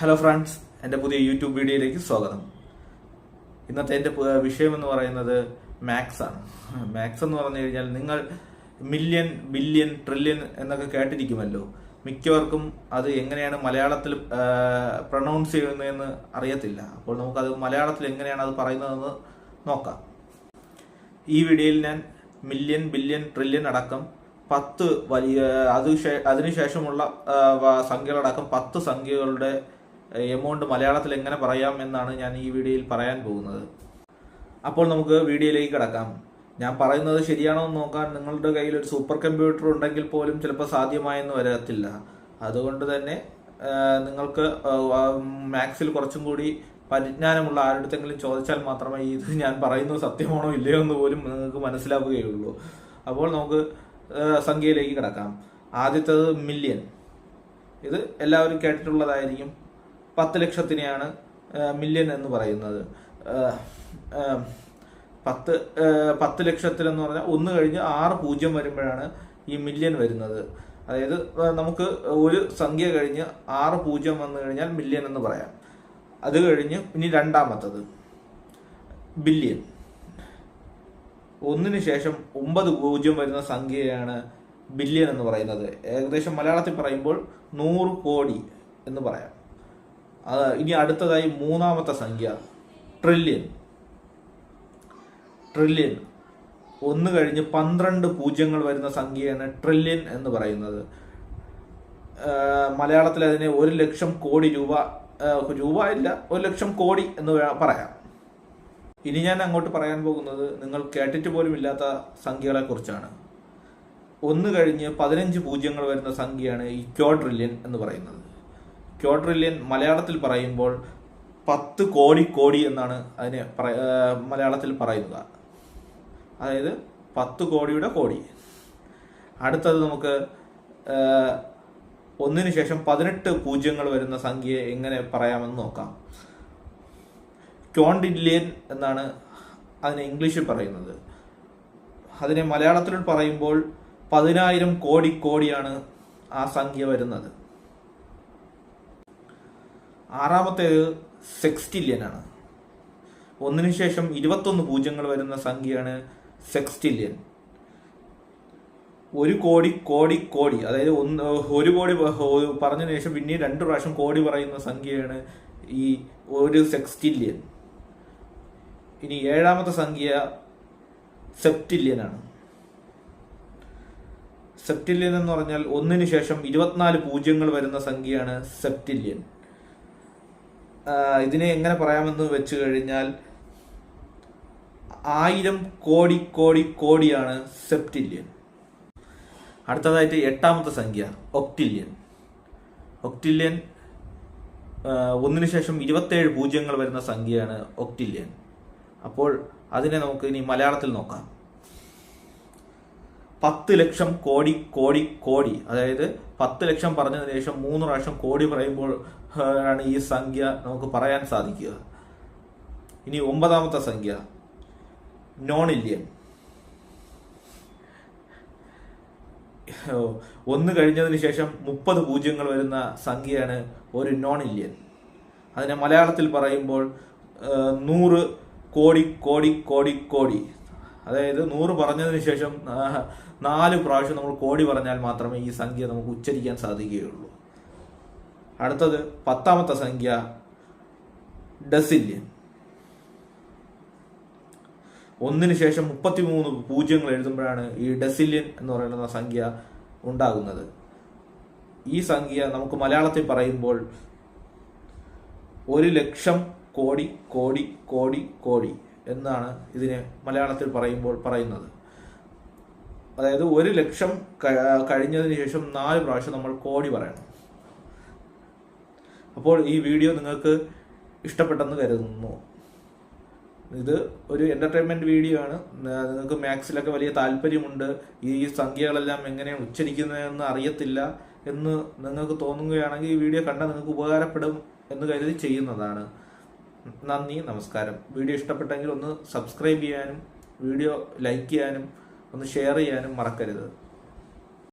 Hello friends എന്റെ പുതിയ YouTube വീഡിയോയിലേക്ക് സ്വാഗതം. ഇന്നത്തെ എന്റെ വിഷയം എന്ന് പറയുന്നത് മാത്സ് ആണ്. മാത്സ് എന്ന് പറഞ്ഞു കഴിഞ്ഞാൽ നിങ്ങൾ മില്യൺ ബില്യൺ ട്രില്യൺ എന്നൊക്കെ കേട്ടിരിക്കുമല്ലോ. മിക്കവർക്കും അത് എങ്ങനെയാണ് മലയാളത്തിൽ പ്രൊണൗൺസ് ചെയ്യുന്നതെന്ന് അറിയത്തില്ല. അപ്പോൾ നമുക്കത് മലയാളത്തിൽ എങ്ങനെയാണ് അത് പറയുന്നതെന്ന് നോക്കാം. ഈ വീഡിയോയിൽ ഞാൻ മില്യൺ ബില്യൺ ട്രില്യൺ അടക്കം പത്ത് വലിയ അതിനുശേഷമുള്ള സംഖ്യകളടക്കം പത്ത് സംഖ്യകളുടെ എമൗണ്ട് മലയാളത്തിൽ എങ്ങനെ പറയാം എന്നാണ് ഞാൻ ഈ വീഡിയോയിൽ പറയാൻ പോകുന്നത്. അപ്പോൾ നമുക്ക് വീഡിയോയിലേക്ക് കിടക്കാം. ഞാൻ പറയുന്നത് ശരിയാണോ എന്ന് നോക്കാൻ നിങ്ങളുടെ കയ്യിൽ ഒരു സൂപ്പർ കമ്പ്യൂട്ടർ ഉണ്ടെങ്കിൽ പോലും ചിലപ്പോൾ സാധ്യമായെന്ന് വരത്തില്ല. അതുകൊണ്ട് തന്നെ നിങ്ങൾക്ക് മാത്സിൽ കുറച്ചും കൂടി പരിജ്ഞാനമുള്ള ആരുടെങ്കിലും ചോദിച്ചാൽ മാത്രമേ ഇത് ഞാൻ പറയുന്നത് സത്യമാണോ ഇല്ലയോ എന്ന് പോലും നിങ്ങൾക്ക് മനസ്സിലാവുകയുള്ളൂ. അപ്പോൾ നമുക്ക് സംഖ്യയിലേക്ക് കിടക്കാം. ആദ്യത്തേത് മില്യൺ ഇത് എല്ലാവരും കേട്ടിട്ടുള്ളതായിരിക്കും. പത്ത് ലക്ഷത്തിനെയാണ് മില്യൺ എന്ന് പറയുന്നത്. പത്ത് പത്ത് ലക്ഷത്തിലെന്ന് പറഞ്ഞാൽ ഒന്ന് കഴിഞ്ഞ് ആറ് പൂജ്യം വരുമ്പോഴാണ് ഈ മില്യൺ വരുന്നത്. അതായത് നമുക്ക് ഒരു സംഖ്യ കഴിഞ്ഞ് ആറ് പൂജ്യം വന്നു കഴിഞ്ഞാൽ മില്യൺ എന്ന് പറയാം. അത് കഴിഞ്ഞ് ഇനി രണ്ടാമത്തത് ബില്യൺ ഒന്നിന് ശേഷം ഒമ്പത് പൂജ്യം വരുന്ന സംഖ്യയാണ് ബില്യൺ എന്ന് പറയുന്നത്. ഏകദേശം മലയാളത്തിൽ പറയുമ്പോൾ നൂറ് കോടി എന്ന് പറയാം. ഇനി അടുത്തതായി മൂന്നാമത്തെ സംഖ്യ. ട്രില്യൻ ട്രില്യൻ ഒന്ന് കഴിഞ്ഞ് പന്ത്രണ്ട് പൂജ്യങ്ങൾ വരുന്ന സംഖ്യയാണ് ട്രില്യൻ എന്ന് പറയുന്നത്. മലയാളത്തിൽ അതിനെ ഒരു ലക്ഷം കോടി രൂപ രൂപ ഇല്ല ഒരു ലക്ഷം കോടി എന്ന് പറയാം. ഇനി ഞാൻ അങ്ങോട്ട് പറയാൻ പോകുന്നത് നിങ്ങൾ കേട്ടിട്ട് പോലും ഇല്ലാത്ത സംഖ്യകളെ കുറിച്ചാണ്. ഒന്ന് കഴിഞ്ഞ് പതിനഞ്ച് പൂജ്യങ്ങൾ വരുന്ന സംഖ്യയാണ് ഈ ക്യോട്രില്യൻ എന്ന് പറയുന്നത്. ക്യോട്രില്യൻ മലയാളത്തിൽ പറയുമ്പോൾ പത്ത് കോടി കോടി എന്നാണ് അതിനെ മലയാളത്തിൽ പറയുന്നത്. അതായത് പത്ത് കോടിയുടെ കോടി. അടുത്തത് നമുക്ക് ഒന്നിനു ശേഷം പതിനെട്ട് പൂജ്യങ്ങൾ വരുന്ന സംഖ്യ എങ്ങനെ പറയാമെന്ന് നോക്കാം. ക്യോണ്ടില്യൻ എന്നാണ് അതിനെ ഇംഗ്ലീഷിൽ പറയുന്നത്. അതിനെ മലയാളത്തിൽ പറയുമ്പോൾ പതിനായിരം കോടി കോടിയാണ് ആ സംഖ്യ വരുന്നത്. ആറാമത്തേത് സെക്സ്റ്റില്യനാണ് ഒന്നിനു ശേഷം ഇരുപത്തൊന്ന് പൂജ്യങ്ങൾ വരുന്ന സംഖ്യയാണ് സെക്സ്റ്റില്യൻ ഒരു കോടി കോടി കോടി. അതായത് ഒന്ന് ഒരു കോടി പറഞ്ഞതിന് ശേഷം പിന്നീട് രണ്ട് പ്രാവശ്യം കോടി പറയുന്ന സംഖ്യയാണ് ഈ ഒരു സെക്സ്റ്റില്യൻ ഇനി ഏഴാമത്തെ സംഖ്യ സെപ്റ്റില്യൻ ആണ് സെപ്റ്റില്യൻ എന്ന് പറഞ്ഞാൽ ഒന്നിനു ശേഷം ഇരുപത്തിനാല് പൂജ്യങ്ങൾ വരുന്ന സംഖ്യയാണ് സെപ്റ്റില്യൻ ഇതിനെ എങ്ങനെ പറയാമെന്ന് വെച്ച് കഴിഞ്ഞാൽ ആയിരം കോടി കോടി കോടിയാണ് സെപ്റ്റില്യൻ അടുത്തതായിട്ട് എട്ടാമത്തെ സംഖ്യ ഒക്ടില്യൻ ഒക്ടില്യൻ ഒന്നിനു ശേഷം ഇരുപത്തേഴ് പൂജ്യങ്ങൾ വരുന്ന സംഖ്യയാണ് ഒക്ടില്യൻ അപ്പോൾ അതിനെ നമുക്ക് ഇനി മലയാളത്തിൽ നോക്കാം. പത്ത് ലക്ഷം കോടി കോടി കോടി. അതായത് പത്ത് ലക്ഷം പറഞ്ഞതിന് ശേഷം മൂന്ന് പ്രാവശ്യം കോടി പറയുമ്പോൾ ആണ് ഈ സംഖ്യ നമുക്ക് പറയാൻ സാധിക്കുക. ഇനി ഒമ്പതാമത്തെ സംഖ്യ. നോൺ ഇല്യൻ ഒന്ന് കഴിഞ്ഞതിന് ശേഷം മുപ്പത് പൂജ്യങ്ങൾ വരുന്ന സംഖ്യയാണ് ഒരു നോൺ ഇല്യൻ അതിനെ മലയാളത്തിൽ പറയുമ്പോൾ നൂറ് കോടി കോടി കോടി കോടി. അതായത് നൂറ് പറഞ്ഞതിന് ശേഷം നാല് പ്രാവശ്യം നമ്മൾ കോടി പറഞ്ഞാൽ മാത്രമേ ഈ സംഖ്യ നമുക്ക് ഉച്ചരിക്കാൻ സാധിക്കുകയുള്ളൂ. അടുത്തത് പത്താമത്തെ സംഖ്യ ഡസില്യൻ. ഒന്നിന് ശേഷം മുപ്പത്തിമൂന്ന് പൂജ്യങ്ങൾ എഴുതുമ്പോഴാണ് ഈ ഡസില്യൻ എന്ന് പറയുന്ന സംഖ്യ ഉണ്ടാകുന്നത്. ഈ സംഖ്യ നമുക്ക് മലയാളത്തിൽ പറയുമ്പോൾ ഒരു ലക്ഷം കോടി കോടി കോടി കോടി എന്നാണ് ഇതിനെ മലയാളത്തിൽ പറയുമ്പോൾ പറയുന്നത്. അതായത് ഒരു ലക്ഷം കഴിഞ്ഞതിന് ശേഷം നാല് പ്രാവശ്യം നമ്മൾ കോടി പറയണം. അപ്പോൾ ഈ വീഡിയോ നിങ്ങൾക്ക് ഇഷ്ടപ്പെട്ടെന്ന് കരുതുന്നു. ഇത് ഒരു എന്റർടൈൻമെന്റ് വീഡിയോ ആണ്. നിങ്ങൾക്ക് മാത്സിലൊക്കെ വലിയ താല്പര്യമുണ്ട്. ഈ സംഖ്യകളെല്ലാം എങ്ങനെ ഉച്ചരിക്കുന്നതെന്ന് അറിയത്തില്ല എന്ന് നിങ്ങൾക്ക് തോന്നുകയാണെങ്കിൽ ഈ വീഡിയോ കണ്ടാൽ നിങ്ങൾക്ക് ഉപകാരപ്പെടും എന്ന് കരുതി ചെയ്യുന്നതാണ്. നന്ദി നമസ്കാരം. വീഡിയോ ഇഷ്ടപ്പെട്ടെങ്കിൽ ഒന്ന് സബ്സ്ക്രൈബ് ചെയ്യാനും വീഡിയോ ലൈക്ക് ചെയ്യാനും ഒന്ന് ഷെയർ ചെയ്യാനും മറക്കരുത്.